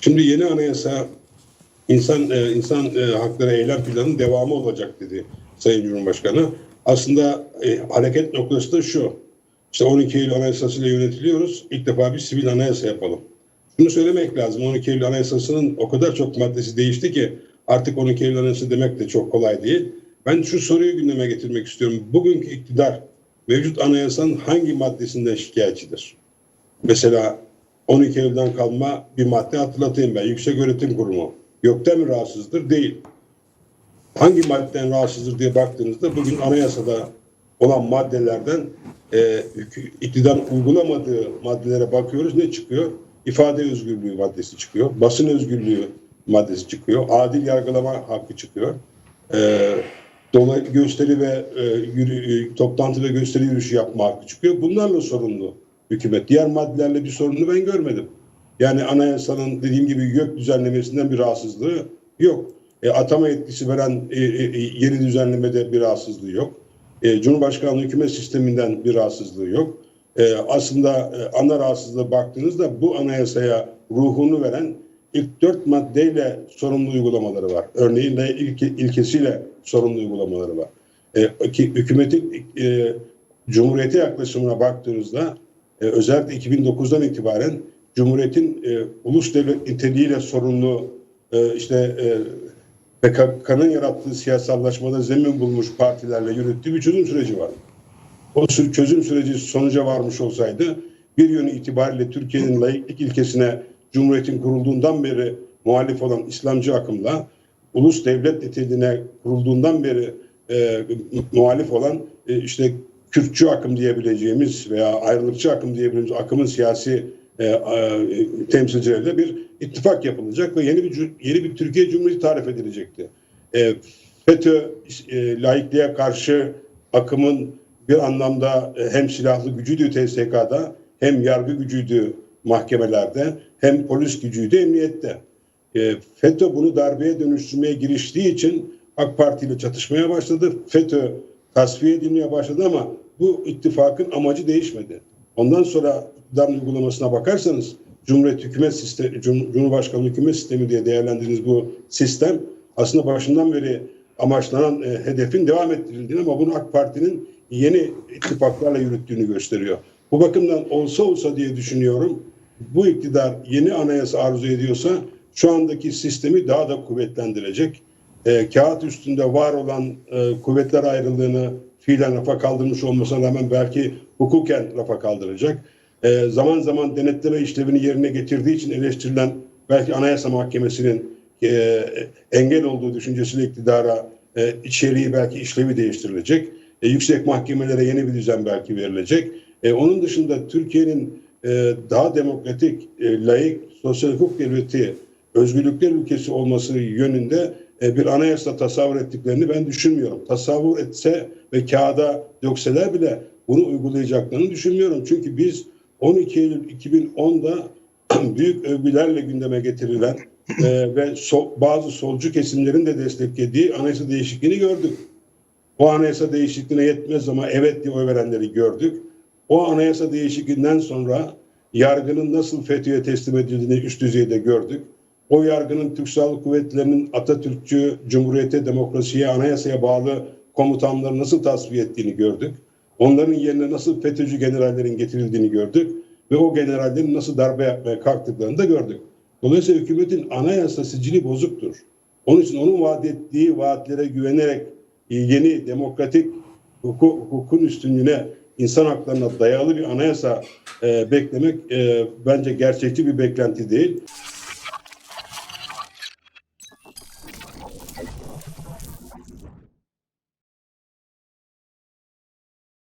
Şimdi yeni anayasa insan e, insan e, hakları eylem planının devamı olacak dedi Sayın Cumhurbaşkanı. Aslında e, hareket noktası da şu. İşte 12 Eylül Anayasası'yla yönetiliyoruz. İlk defa bir sivil anayasa yapalım. Şunu söylemek lazım. 12 Eylül Anayasası'nın o kadar çok maddesi değişti ki artık 12 Eylül Anayasası demek de çok kolay değil. Ben şu soruyu gündeme getirmek istiyorum. Bugünkü iktidar mevcut anayasanın hangi maddesinden şikayetçidir? Mesela 12 Eylül'den kalma bir madde hatırlatayım ben. Yüksek Öğretim Kurumu. Gökten mi rahatsızdır? Değil. Hangi maddeden rahatsızdır diye baktığınızda bugün anayasada olan maddelerden e, hükü- iktidar uygulamadığı maddelere bakıyoruz. Ne çıkıyor? İfade özgürlüğü maddesi çıkıyor. Basın özgürlüğü maddesi çıkıyor. Adil yargılama hakkı çıkıyor. E, dolay gösteri ve e, yürü- e, toplantı ve gösteri yürüyüşü yapma hakkı çıkıyor. Bunlarla sorumlu hükümet. Diğer maddelerle bir sorununu ben görmedim. Yani anayasanın dediğim gibi YÖK düzenlemesinden bir rahatsızlığı yok. E, atama yetkisi veren e, e, e, yeni düzenlemede bir rahatsızlığı yok. E, Cumhurbaşkanlığı hükümet sisteminden bir rahatsızlığı yok. E, aslında e, ana rahatsızlığa baktığınızda bu anayasaya ruhunu veren ilk dört maddeyle sorumlu uygulamaları var. Örneğin de ilke, ilkesiyle sorumlu uygulamaları var. E, ki, hükümetin e, Cumhuriyete yaklaşımına baktığınızda e, özellikle 2009'dan itibaren Cumhuriyet'in e, ulus devlet niteliğiyle sorumlu e, işte e, PKK'nın yarattığı siyasallaşmada zemin bulmuş partilerle yürüttüğü bir çözüm süreci var. O çözüm süreci sonuca varmış olsaydı bir yönü itibariyle Türkiye'nin layıklık ilkesine Cumhuriyet'in kurulduğundan beri muhalif olan İslamcı akımla ulus devlet niteliğine kurulduğundan beri e, muhalif olan e, işte Kürtçü akım diyebileceğimiz veya ayrılıkçı akım diyebileceğimiz akımın siyasi e, e, temsilcileriyle bir ittifak yapılacak ve yeni bir yeni bir Türkiye Cumhuriyeti tarif edilecekti. E, FETÖ e, laikliğe karşı akımın bir anlamda e, hem silahlı gücüydü TSK'da hem yargı gücüydü mahkemelerde hem polis gücüydü emniyette. E, FETÖ bunu darbeye dönüştürmeye giriştiği için AK Parti ile çatışmaya başladı. FETÖ tasfiye edilmeye başladı ama bu ittifakın amacı değişmedi. Ondan sonra iktidarın uygulamasına bakarsanız Cumhuriyet hükümet sistemi, Cum- Cumhurbaşkanlığı hükümet sistemi diye değerlendirdiğiniz bu sistem aslında başından beri amaçlanan e, hedefin devam ettirildiğini ama bunu AK Parti'nin yeni ittifaklarla yürüttüğünü gösteriyor. Bu bakımdan olsa olsa diye düşünüyorum bu iktidar yeni anayasa arzu ediyorsa şu andaki sistemi daha da kuvvetlendirecek. E, kağıt üstünde var olan e, kuvvetler ayrılığını fiilen rafa kaldırmış olmasına rağmen belki hukuken rafa kaldıracak. E, zaman zaman denetleme işlevini yerine getirdiği için eleştirilen belki Anayasa Mahkemesi'nin e, engel olduğu düşüncesiyle iktidara e, içeriği belki işlevi değiştirilecek. E, yüksek mahkemelere yeni bir düzen belki verilecek. E, onun dışında Türkiye'nin e, daha demokratik, e, layık, sosyal hukuk devleti, özgürlükler ülkesi olması yönünde bir anayasa tasavvur ettiklerini ben düşünmüyorum. Tasavvur etse ve kağıda dökseler bile bunu uygulayacaklarını düşünmüyorum. Çünkü biz 12 Eylül 2010'da büyük övgülerle gündeme getirilen e, ve so- bazı solcu kesimlerin de desteklediği anayasa değişikliğini gördük. O anayasa değişikliğine yetmez ama evet diye oy verenleri gördük. O anayasa değişikliğinden sonra yargının nasıl FETÖ'ye teslim edildiğini üst düzeyde gördük. O yargının Türk Silahlı Kuvvetleri'nin Atatürkçü, Cumhuriyete, demokrasiye, anayasaya bağlı komutanları nasıl tasfiye ettiğini gördük. Onların yerine nasıl FETÖ'cü generallerin getirildiğini gördük. Ve o generallerin nasıl darbe yapmaya kalktıklarını da gördük. Dolayısıyla hükümetin anayasa sicili bozuktur. Onun için onun vaat ettiği vaatlere güvenerek e, yeni demokratik hukuk, hukukun üstünlüğüne, insan haklarına dayalı bir anayasa e, beklemek e, bence gerçekçi bir beklenti değil.